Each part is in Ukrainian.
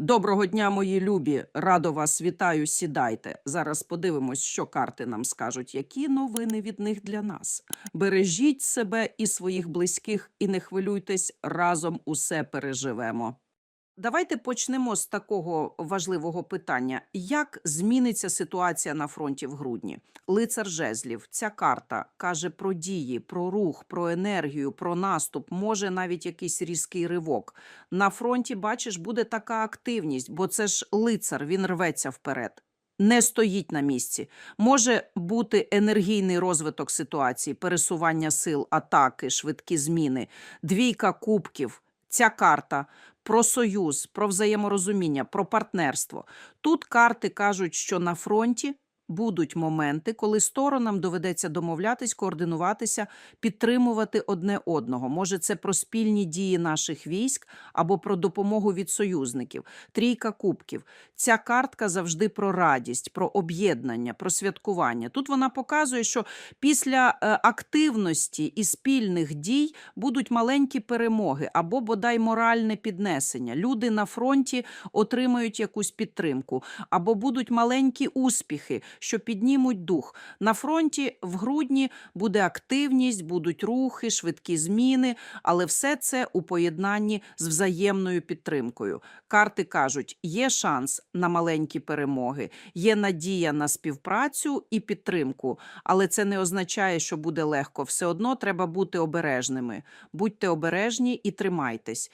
Доброго дня, мої любі! Радо вас вітаю. Сідайте. Зараз подивимось, що карти нам скажуть, які новини від них для нас. Бережіть себе і своїх близьких, і не хвилюйтесь, разом усе переживемо. Давайте почнемо з такого важливого питання: як зміниться ситуація на фронті в грудні? Лицар жезлів, ця карта каже про дії, про рух, про енергію, про наступ, може навіть якийсь різкий ривок. На фронті, бачиш, буде така активність, бо це ж лицар, він рветься вперед. Не стоїть на місці. Може бути енергійний розвиток ситуації, пересування сил, атаки, швидкі зміни, двійка кубків. Ця карта про союз, про взаєморозуміння, про партнерство. Тут карти кажуть, що на фронті будуть моменти, коли сторонам доведеться домовлятись, координуватися, підтримувати одне одного. Може, це про спільні дії наших військ або про допомогу від союзників. Трійка кубків. Ця картка завжди про радість, про об'єднання, про святкування. Тут вона показує, що після е, активності і спільних дій будуть маленькі перемоги або бодай моральне піднесення. Люди на фронті отримають якусь підтримку, або будуть маленькі успіхи, що піднімуть дух. На фронті в грудні буде активність, будуть рухи, швидкі зміни, але все це у поєднанні з взаємною підтримкою. Карти кажуть, є шанс на маленькі перемоги, є надія на співпрацю і підтримку, але це не означає, що буде легко. Все одно треба бути обережними. Будьте обережні і тримайтесь.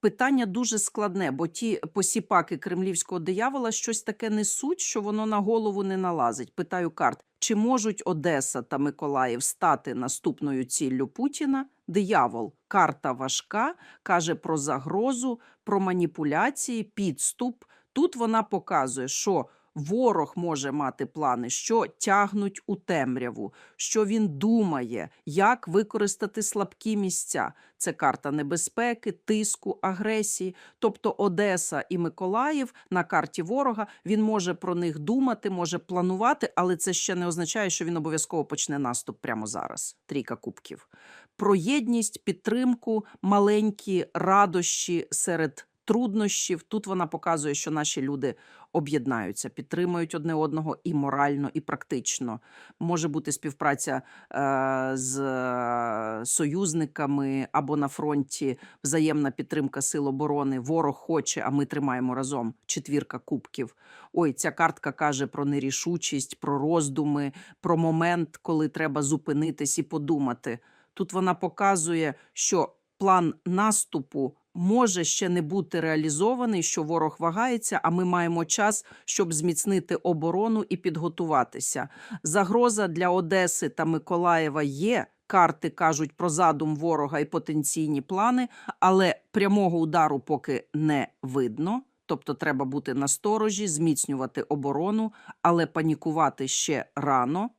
Питання дуже складне, бо ті посіпаки кремлівського диявола щось таке несуть, що воно на голову не налазить. Питаю карт, чи можуть Одеса та Миколаїв стати наступною ціллю Путіна? Диявол, карта важка, каже про загрозу, про маніпуляції, підступ. Тут вона показує, що ворог може мати плани, що тягнуть у темряву, що він думає, як використати слабкі місця. Це карта небезпеки, тиску, агресії. Тобто Одеса і Миколаїв на карті ворога він може про них думати, може планувати, але це ще не означає, що він обов'язково почне наступ прямо зараз. Трійка кубків. Про єдність, підтримку, маленькі радощі серед труднощів. Тут вона показує, що наші люди об'єднаються, підтримують одне одного і морально, і практично. Може бути співпраця е, з е, союзниками або на фронті, взаємна підтримка сил оборони. Ворог хоче, а ми тримаємо разом. Четвірка кубків. Ой, ця картка каже про нерішучість, про роздуми, про момент, коли треба зупинитись і подумати. Тут вона показує, що план наступу може ще не бути реалізований, що ворог вагається, а ми маємо час, щоб зміцнити оборону і підготуватися. Загроза для Одеси та Миколаєва є. Карти кажуть про задум ворога і потенційні плани, але прямого удару поки не видно. Тобто треба бути насторожі, зміцнювати оборону, але панікувати ще рано.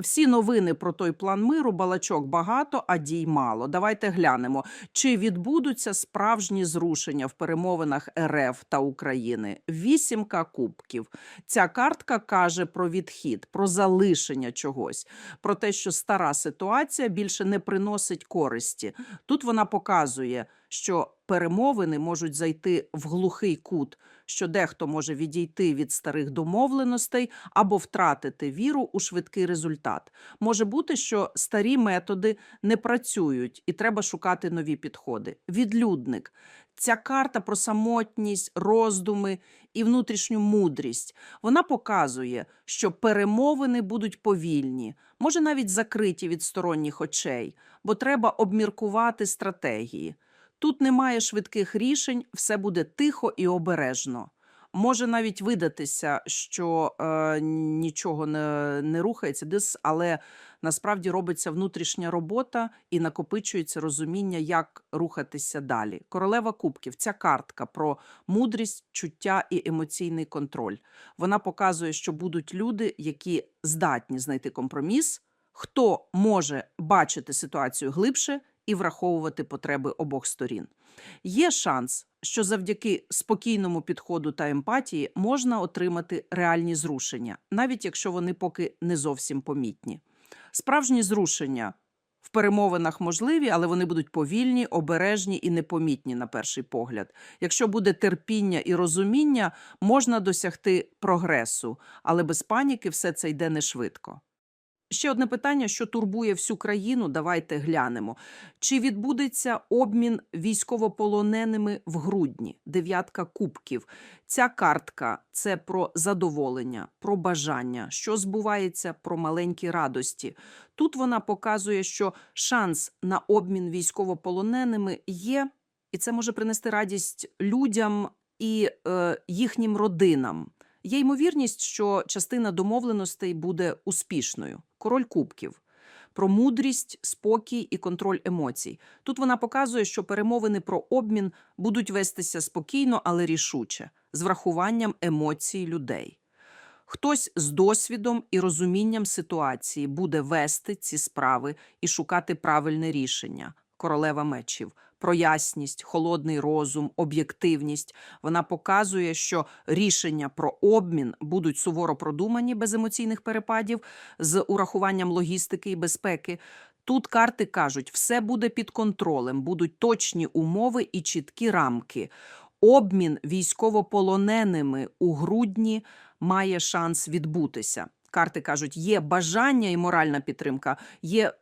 Всі новини про той план миру, балачок багато, а дій мало. Давайте глянемо, чи відбудуться справжні зрушення в перемовинах РФ та України. Вісімка кубків. Ця картка каже про відхід, про залишення чогось, про те, що стара ситуація більше не приносить користі. Тут вона показує, що перемовини можуть зайти в глухий кут, що дехто може відійти від старих домовленостей або втратити віру у швидкий результат. Може бути, що старі методи не працюють і треба шукати нові підходи. Відлюдник. Ця карта про самотність, роздуми і внутрішню мудрість. Вона показує, що перемовини будуть повільні, може навіть закриті від сторонніх очей, бо треба обміркувати стратегії. Тут немає швидких рішень, все буде тихо і обережно. Може навіть видатися, що е, нічого не, не рухається, десь, але насправді робиться внутрішня робота і накопичується розуміння, як рухатися далі. Королева кубків ця картка про мудрість, чуття і емоційний контроль. Вона показує, що будуть люди, які здатні знайти компроміс, хто може бачити ситуацію глибше і враховувати потреби обох сторін. Є шанс, що завдяки спокійному підходу та емпатії можна отримати реальні зрушення, навіть якщо вони поки не зовсім помітні. Справжні зрушення в перемовинах можливі, але вони будуть повільні, обережні і непомітні на перший погляд. Якщо буде терпіння і розуміння, можна досягти прогресу, але без паніки все це йде не швидко. Ще одне питання, що турбує всю країну. Давайте глянемо. Чи відбудеться обмін військовополоненими в грудні? Дев'ятка кубків. Ця картка це про задоволення, про бажання, що збувається, про маленькі радості. Тут вона показує, що шанс на обмін військовополоненими є, і це може принести радість людям і е, їхнім родинам. Є ймовірність, що частина домовленостей буде успішною. Король кубків. Про мудрість, спокій і контроль емоцій. Тут вона показує, що перемовини про обмін будуть вестися спокійно, але рішуче, з врахуванням емоцій людей. Хтось з досвідом і розумінням ситуації буде вести ці справи і шукати правильне рішення. Королева мечів. Про ясність, холодний розум, об'єктивність. Вона показує, що рішення про обмін будуть суворо продумані без емоційних перепадів, з урахуванням логістики і безпеки. Тут карти кажуть, все буде під контролем, будуть точні умови і чіткі рамки. Обмін військовополоненими у грудні має шанс відбутися. Карти кажуть, є бажання і моральна підтримка, є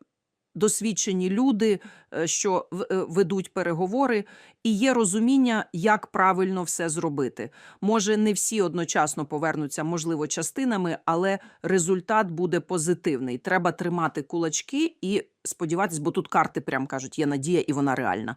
досвідчені люди, е, що е, ведуть переговори, і є розуміння, як правильно все зробити. Може, не всі одночасно повернуться, можливо, частинами, але результат буде позитивний. Треба тримати кулачки і сподіватися, бо тут карти прям кажуть, є надія і вона реальна.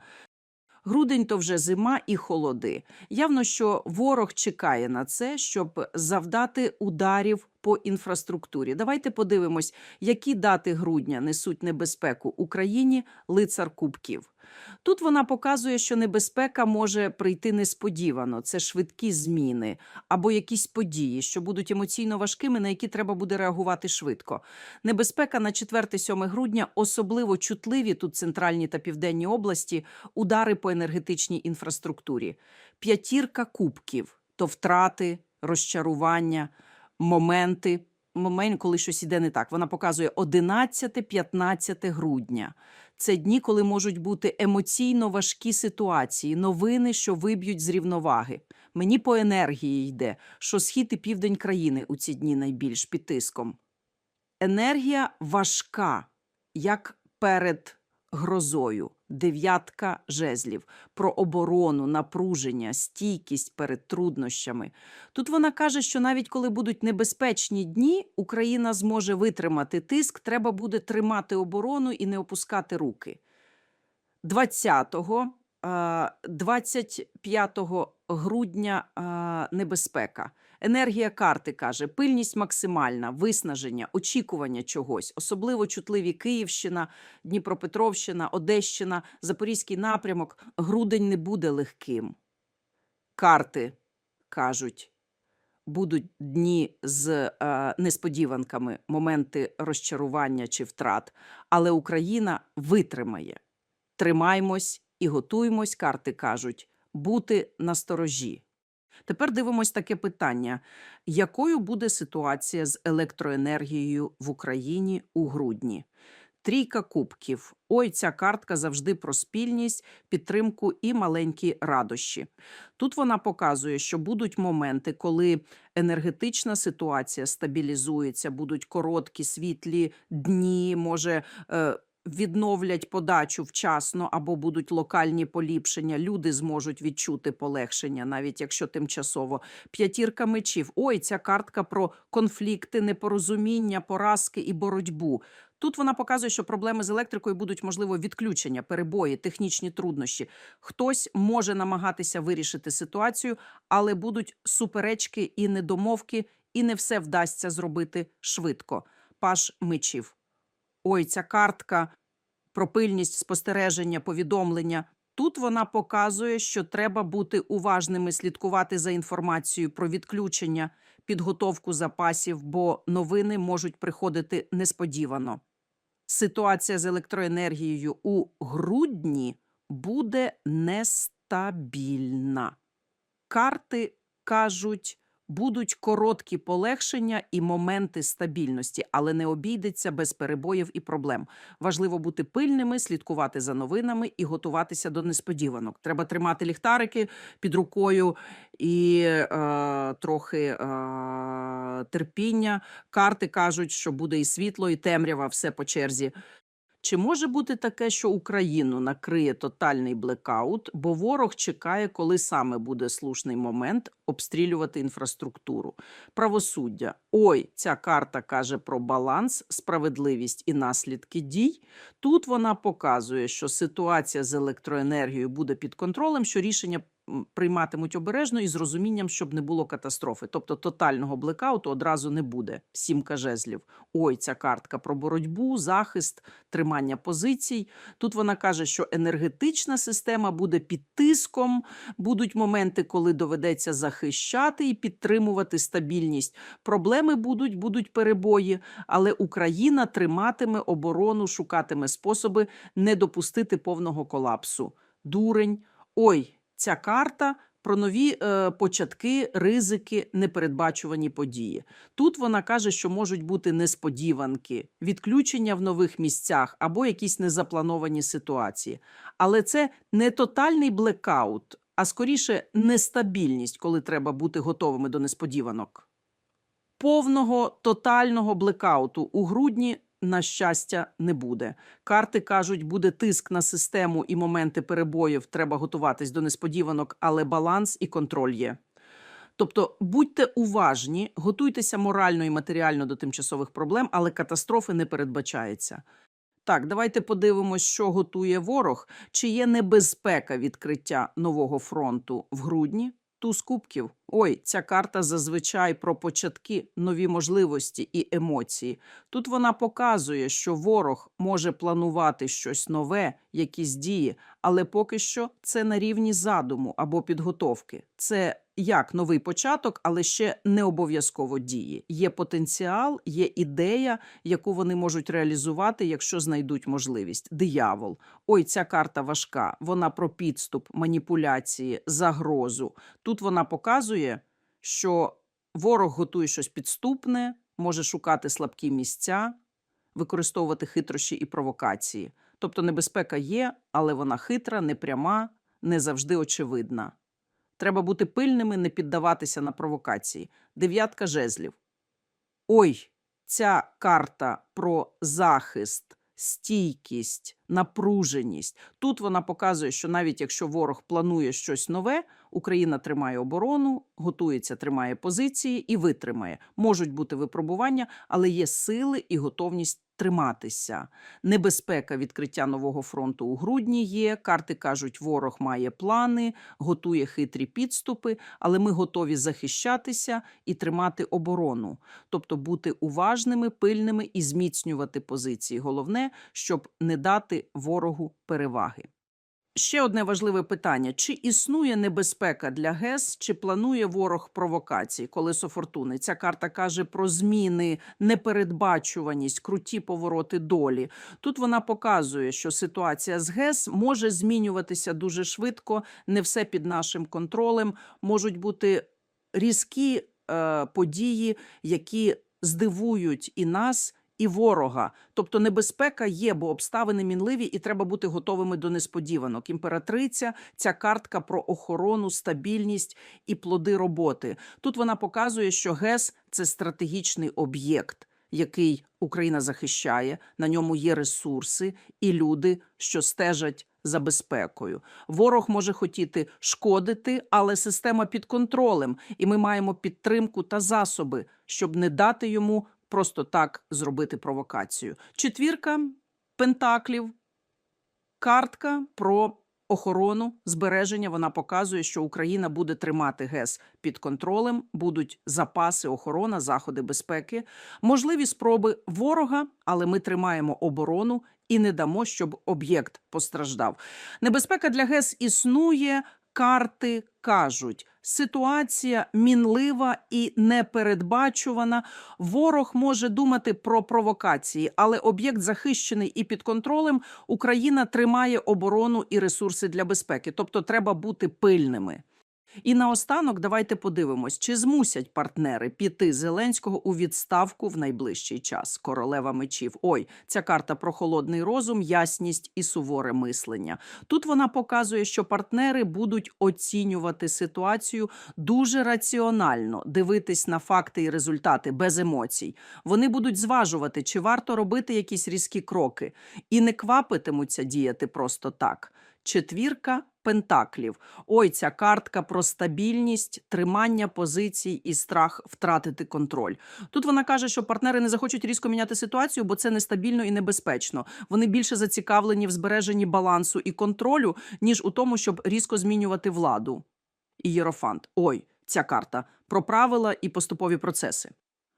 Грудень то вже зима і холоди. Явно, що ворог чекає на це, щоб завдати ударів по інфраструктурі. Давайте подивимось, які дати грудня несуть небезпеку Україні лицар кубків. Тут вона показує, що небезпека може прийти несподівано. Це швидкі зміни або якісь події, що будуть емоційно важкими, на які треба буде реагувати швидко. Небезпека на 4-7 грудня особливо чутливі тут центральні та південні області, удари по енергетичній інфраструктурі. П'ятірка кубків то втрати, розчарування, моменти. Момент, коли щось іде не так. Вона показує 11-15 грудня. Це дні, коли можуть бути емоційно важкі ситуації, новини, що виб'ють з рівноваги. Мені по енергії йде, що схід і південь країни у ці дні найбільш під тиском. Енергія важка, як перед грозою. Дев'ятка жезлів про оборону, напруження, стійкість перед труднощами. Тут вона каже, що навіть коли будуть небезпечні дні, Україна зможе витримати тиск, треба буде тримати оборону і не опускати руки. 20-го, е, 25 грудня е, небезпека. Енергія карти каже: пильність максимальна, виснаження, очікування чогось, особливо чутливі Київщина, Дніпропетровщина, Одещина, Запорізький напрямок. Грудень не буде легким. Карти кажуть, будуть дні з е, несподіванками, моменти розчарування чи втрат, але Україна витримає. Тримаймось і готуємось, карти кажуть, бути насторожі. Тепер дивимось таке питання: якою буде ситуація з електроенергією в Україні у грудні? Трійка кубків. Ой, ця картка завжди про спільність, підтримку і маленькі радощі. Тут вона показує, що будуть моменти, коли енергетична ситуація стабілізується, будуть короткі світлі дні, може. Відновлять подачу вчасно або будуть локальні поліпшення. Люди зможуть відчути полегшення, навіть якщо тимчасово. П'ятірка мечів. Ой, ця картка про конфлікти, непорозуміння, поразки і боротьбу. Тут вона показує, що проблеми з електрикою будуть можливо відключення, перебої, технічні труднощі. Хтось може намагатися вирішити ситуацію, але будуть суперечки і недомовки, і не все вдасться зробити швидко. Паш мечів. Ой, ця картка про пильність спостереження, повідомлення. Тут вона показує, що треба бути уважними, слідкувати за інформацією про відключення, підготовку запасів, бо новини можуть приходити несподівано. Ситуація з електроенергією у грудні буде нестабільна. Карти кажуть Будуть короткі полегшення і моменти стабільності, але не обійдеться без перебоїв і проблем. Важливо бути пильними, слідкувати за новинами і готуватися до несподіванок. Треба тримати ліхтарики під рукою і е, трохи е, терпіння. Карти кажуть, що буде і світло, і темрява, все по черзі. Чи може бути таке, що Україну накриє тотальний блекаут, бо ворог чекає, коли саме буде слушний момент обстрілювати інфраструктуру? Правосуддя. Ой, ця карта каже про баланс, справедливість і наслідки дій. Тут вона показує, що ситуація з електроенергією буде під контролем, що рішення прийматимуть обережно і з розумінням, щоб не було катастрофи. Тобто тотального блекауту одразу не буде. Сімка жезлів. Ой, ця картка про боротьбу, захист, тримання позицій. Тут вона каже, що енергетична система буде під тиском, будуть моменти, коли доведеться захищати і підтримувати стабільність. Проблеми будуть, будуть перебої, але Україна триматиме оборону, шукатиме способи не допустити повного колапсу. Дурень. Ой, ця карта. Про нові е, початки, ризики, непередбачувані події. Тут вона каже, що можуть бути несподіванки, відключення в нових місцях або якісь незаплановані ситуації. Але це не тотальний блекаут, а скоріше нестабільність, коли треба бути готовими до несподіванок. Повного тотального блекауту у грудні, на щастя, не буде. Карти кажуть, буде тиск на систему і моменти перебоїв. Треба готуватись до несподіванок, але баланс і контроль є. Тобто будьте уважні, готуйтеся морально і матеріально до тимчасових проблем, але катастрофи не передбачається. Так, давайте подивимось, що готує ворог. Чи є небезпека відкриття нового фронту в грудні? Туз кубків. Ой, ця карта зазвичай про початки, нові можливості і емоції. Тут вона показує, що ворог може планувати щось нове, якісь дії, але поки що це на рівні задуму або підготовки. Це як новий початок, але ще не обов'язково дії. Є потенціал, є ідея, яку вони можуть реалізувати, якщо знайдуть можливість. Диявол. Ой, ця карта важка. Вона про підступ, маніпуляції, загрозу. Тут вона показує, що ворог готує щось підступне, може шукати слабкі місця, використовувати хитрощі і провокації. Тобто небезпека є, але вона хитра, непряма, не завжди очевидна. Треба бути пильними, не піддаватися на провокації. Дев'ятка жезлів. Ой, ця карта про захист, стійкість, напруженість. Тут вона показує, що навіть якщо ворог планує щось нове, Україна тримає оборону, готується, тримає позиції і витримає. Можуть бути випробування, але є сили і готовність триматися. Небезпека відкриття нового фронту у грудні є. Карти кажуть, ворог має плани, готує хитрі підступи, але ми готові захищатися і тримати оборону, тобто бути уважними, пильними і зміцнювати позиції. Головне, щоб не дати ворогу переваги. Ще одне важливе питання: чи існує небезпека для ГЕС, чи планує ворог провокацій? Колесо фортуни. Ця карта каже про зміни, непередбачуваність, круті повороти долі. Тут вона показує, що ситуація з ГЕС може змінюватися дуже швидко, не все під нашим контролем. Можуть бути різкі е, події, які здивують і нас. І ворога, тобто небезпека є, бо обставини мінливі, і треба бути готовими до несподіванок. Імператриця, ця картка про охорону, стабільність і плоди роботи. Тут вона показує, що ГЕС це стратегічний об'єкт, який Україна захищає. На ньому є ресурси і люди, що стежать за безпекою. Ворог може хотіти шкодити, але система під контролем, і ми маємо підтримку та засоби, щоб не дати йому просто так зробити провокацію. Четвірка пентаклів, картка про охорону, збереження. Вона показує, що Україна буде тримати ГЕС під контролем, будуть запаси, охорона, заходи безпеки, можливі спроби ворога, але ми тримаємо оборону. І не дамо, щоб об'єкт постраждав. Небезпека для ГЕС існує. Карти кажуть, ситуація мінлива і непередбачувана. Ворог може думати про провокації, але об'єкт захищений і під контролем. Україна тримає оборону і ресурси для безпеки. Тобто, треба бути пильними. І наостанок давайте подивимось, чи змусять партнери піти Зеленського у відставку в найближчий час. Королева мечів. Ой, ця карта про холодний розум, ясність і суворе мислення. Тут вона показує, що партнери будуть оцінювати ситуацію дуже раціонально, дивитись на факти і результати без емоцій. Вони будуть зважувати, чи варто робити якісь різкі кроки, і не квапитимуться діяти просто так. Четвірка пентаклів. Ой, ця картка про стабільність, тримання позицій і страх втратити контроль. Тут вона каже, що партнери не захочуть різко міняти ситуацію, бо це нестабільно і небезпечно. Вони більше зацікавлені в збереженні балансу і контролю, ніж у тому, щоб різко змінювати владу. І Єрофант. Ой, ця карта про правила і поступові процеси.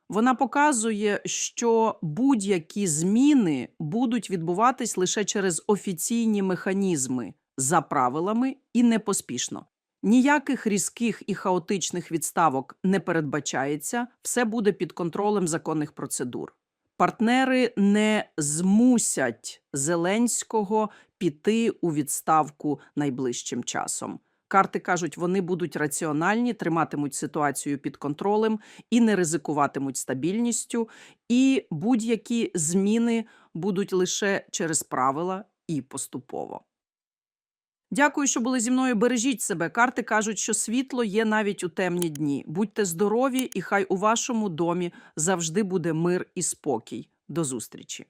Вона показує, що будь-які зміни будуть відбуватись лише через офіційні механізми за правилами і не поспішно. Ніяких різких і хаотичних відставок не передбачається, все буде під контролем законних процедур. Партнери не змусять Зеленського піти у відставку найближчим часом. Карти кажуть, вони будуть раціональні, триматимуть ситуацію під контролем і не ризикуватимуть стабільністю, і будь-які зміни будуть лише через правила і поступово. Дякую, що були зі мною. Бережіть себе. Карти кажуть, що світло є навіть у темні дні. Будьте здорові, і хай у вашому домі завжди буде мир і спокій. До зустрічі.